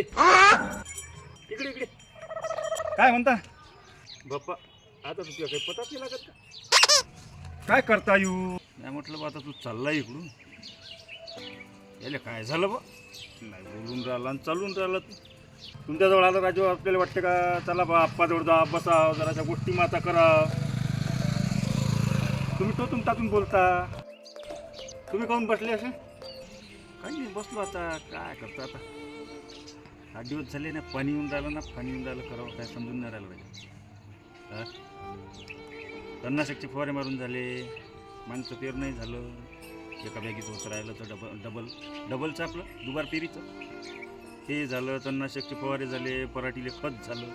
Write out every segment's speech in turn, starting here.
इकडे इकडे. काय म्हणता? बाप्पा आता तुझ्या काही पताच नाही लागत का? काय करता यू? नाही म्हटलं बा आता तू चालला इकडून. याले काय झालं बा? नाही बोलून राहिला आणि चालून राहिला तू. तुमच्याजवळ आलं राजू आपल्याला वाटतं का चला बा आप्पाजवळ जा बसा जराच्या गोष्टी माता करा. तुम्ही तो तुमच्यातून बोलता. तुम्ही काहून बसले असे? काही नाही बसलो आता. काय करता आता? आठ दिवस झाले ना पाणी येऊन राहिलं ना पाणी येऊन राहिलं करावं काय समजून नाही राहिलं राजू हा? तणनाशकचे फवारे मारून झाले माणसं पेर नाही झालं एका बॅगीत होत राहिलं तर डबल डबल डबलचं आपलं दुबार पेरीचं ते झालं तणनाशकचे फवारे झाले पराठीले खत झालं.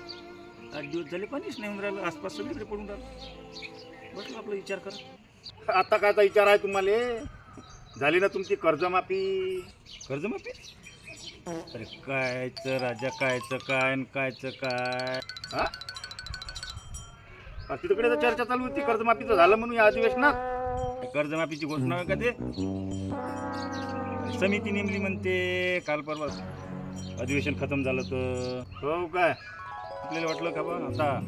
आठ दिवस झाले पाणीच नाही होऊन राहिलं आसपास सगळीकडे पडून राहिलं. बसलो आपला विचार करा. आता कायचा विचार आहे तुम्हाला? झाली ना तुमची कर्जमाफी. कर्जमाफी? अरे कायचं राजा कायचं काय आणि कायचं काय? हा? आ, तिकडे तर चर्चा चालू होती कर्जमाफीचं झालं म्हणून या अधिवेशनात. कर्जमाफीची घोषणा आहे का ते? समिती नेमली म्हणते काल परवा अधिवेशन खतम झालं तर. हो काय? आपल्याला वाटलं का बा? आता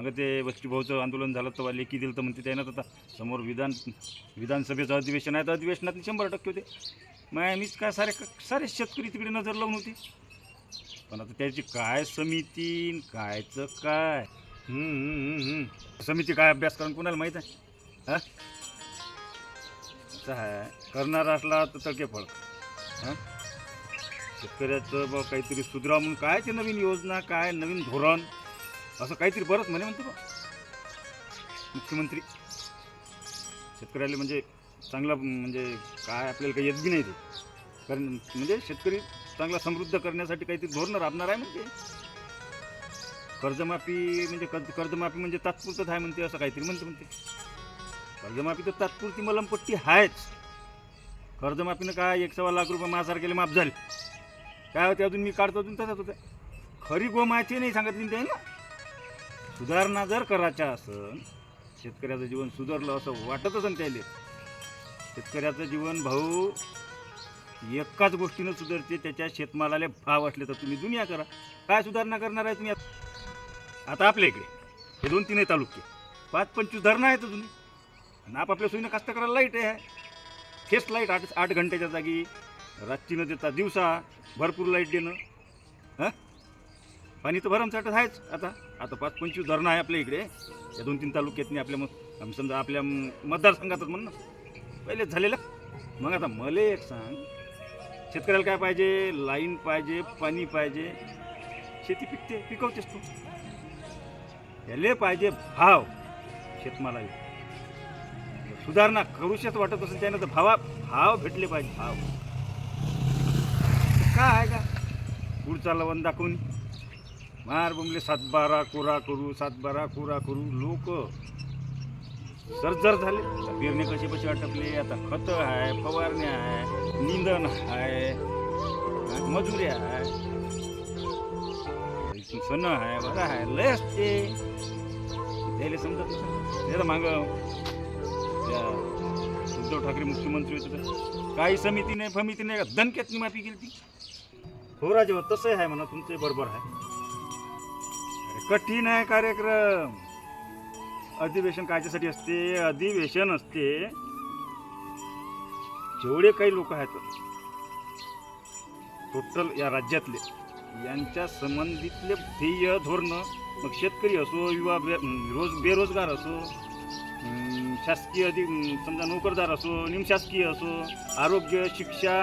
मग ते वस्तीभाऊचं आंदोलन झालं तर लेखी दिलं तर म्हणते त्यानं. आता समोर विधान विधानसभेचं अधिवेशन आहे तर अधिवेशनात शंभर टक्के होते. माया मीच काय सारे सारे शेतकरी तिकडे नजर लावून होते. पण आता त्याची काय समिती कायचं काय? समिती काय अभ्यास करून कोणाला माहीत आहे? हा? आहे. करणार असला तर तळके फळ हां? शेतकऱ्याचं बा काहीतरी सुधरा म्हणून काय ते नवीन योजना काय नवीन धोरण असं काहीतरी बरंच म्हणे म्हणते बा. मुख्यमंत्री. शेतकऱ्याला म्हणजे चांगला म्हणजे काय आपल्याला काही येत बी नाही ते. कारण म्हणजे शेतकरी चांगला समृद्ध करण्यासाठी काहीतरी धोरणं राबणार आहे म्हणते कर्जमाफी म्हणजे कर्ज कर्जमाफी म्हणजे तात्पुरतंच आहे म्हणते असं काहीतरी म्हणते म्हणते. कर्जमाफी तर तात्पुरती मलमपट्टी आहेच. कर्जमाफीनं काय एक सव्वा लाख रुपये माझ्यासारखेले माफ झाले. काय होते अजून मी काढतो अजून तसंच होतं खरी गो माहिती नाही सांगितली ते ना सुधारणा जर करायच्या असं शेतकऱ्याचं जीवन सुधारलं असं वाटत असेल त्याला शेतकऱ्याचं जीवन भाऊ एकाच गोष्टीनं सुधारते त्याच्या शेतमालाले भाव असले तर तुम्ही दुनिया करा. काय सुधारणा करणार आहे तुम्ही आता? आपल्या इकडे हे दोन तीनही तालुके. पाच पंचवीस धरणं आहेत अजून आणि आपापल्या सोयीनं कास्तकाराला लाइट आहे. तेच लाइट आठ आठ घंट्याच्या जागी रातची न देता दिवसा भरपूर लाइट देणं. हां? पाणी तर भरमसाठच आहेच आता. आता पाच पंचवीस धरणं आहे आपल्या इकडे. या दोन तीन तालुक्यातनी आपल्या मग आम्ही समजा आपल्या म- मतदारसंघातच म्हणणं. पहिलेच झालेलं. मग आता मला एक सांग. शेतकऱ्याला काय पाहिजे? लाईन पाहिजे पाणी पाहिजे. शेती पिकते पिकवतेस तू. याले पाहिजे भाव शेतमालाला. सुधारणा करूशच वाटत असेल त्यानं तर भावा भाव भेटले पाहिजे भाव. काय आहे का? पुढचा लवण दाखवून. मार बोंबले सातबारा कोरा करू सातबारा कोरा करू. लोक जर झाले. आता पेरणे कसे कसे आटपले आता खत आहे फवारणी आहे निंदन आहे मजुरी आहे. सण आहे बरं आहे. लय असते. त्याला समजत नाही. तर माग त्या उद्धव ठाकरे मुख्यमंत्री होते. तर काही समिती नाही फमिती नाही. का दणक्यातनी माफी केली ती. हो राजे हो तसं आहे म्हणा. तुमचं बरोबर आहे. अरे कठीण आहे कार्यक्रम. अधिवेशन कायच्यासाठी असते? अधिवेशन असते. जेवढे काही लोक आहेत टोटल या राज्यातले यांच्या संबंधितले ध्येय धोरणं मग शेतकरी असो युवा बे रोज बेरोजगार असो शासकीय अधिक समजा नोकरदार असो निमशासकीय असो आरोग्य शिक्षा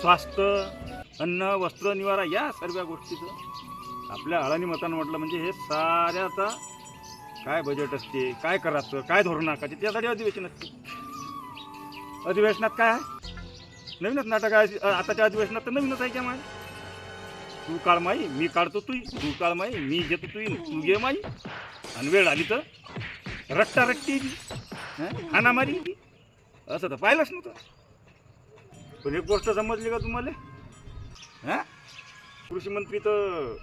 स्वास्थ्य अन्न वस्त्र निवारा या सर्व गोष्टीचं आपल्या आळानी मतानं म्हटलं म्हणजे हे साऱ्याचा काय बजेट असते? काय करायचं काय धोरण आखायचे? त्यासाठी अधिवेशन असते. अधिवेशनात काय आहे? नवीनच नाटक आहे. आताच्या अधिवेशनात तर नवीनच आहे क्या माय? तू काळ माई मी काढतो तू तू काळ माई मी घेतो तू तू घे माई. आणि वेळ आली तर रट्टा रट्टी हानामारी बी. असं तर पाहिलंच नव्हतं. पण एक गोष्ट समजली का तुम्हाला? हां? कृषी मंत्री तर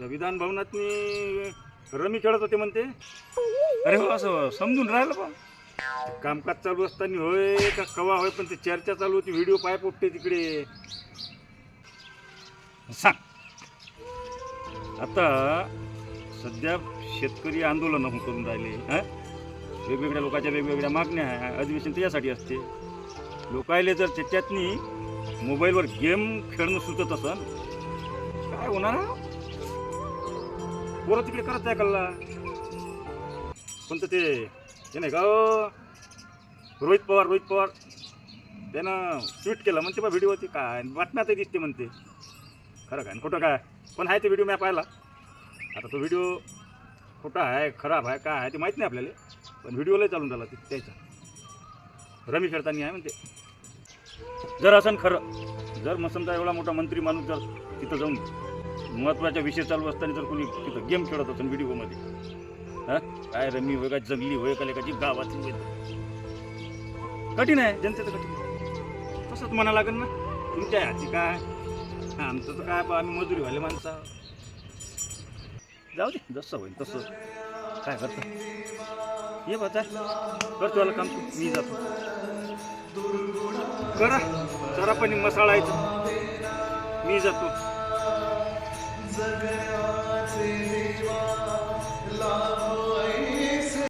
विधान भवनातनी रमी खेळत होते म्हणते. अरे हो असं समजून राहिलं बा कामकाज चालू असताना होय का कवा होय पण ते चर्चा चालू होती व्हिडिओ पाय पोटते तिकडे. सांग. आता सध्या शेतकरी आंदोलन करून राहिले हा? वेगवेगळ्या लोकांच्या वेगवेगळ्या मागण्या आहे अधिवेशन त्याच्यासाठी असते. लोकायले जर त्याच्यातनी मोबाईलवर गेम खेळणं सुचत असन काय होणार पोरं तिकडे करत आहे कल्ला. पण ते? हे नाही का रोहित पवार रोहित पवार. त्यानं ट्विट केलं म्हणते बा व्हिडिओ ते काय बातम्यातही दिसते म्हणते. खरं काय? आणि खोटं काय? पण आहे ते व्हिडिओ मी पाहिला. आता तो व्हिडिओ खोटा आहे खराब आहे काय आहे ते माहीत नाही आपल्याला. पण व्हिडिओलाही चालून झाला ते त्याचा. रमी खेळताना आहे म्हणते. जर असं खरं जर मग समजा एवढा मोठा मंत्री माणूस जर तिथं जाऊन महत्त्वाच्या विषय चालू असताना जर कोणी तिथं गेम खेळत असेल व्हिडिओमध्ये हां? काय रमी होय का जंगली होय का लेखाची गावातली होय. कठीण आहे जनतेचं कठीण तसंच म्हणा लागेल ना. तुमच्या ह्याची काय? आमचं तर काय बा, आम्ही मजुरी व्हायला माणसा जाऊ दे जसं होईल तसं. काय करता? ये बा करतो याला काम मी जातो. करा. जरा पण मसाळायचं मी जातो.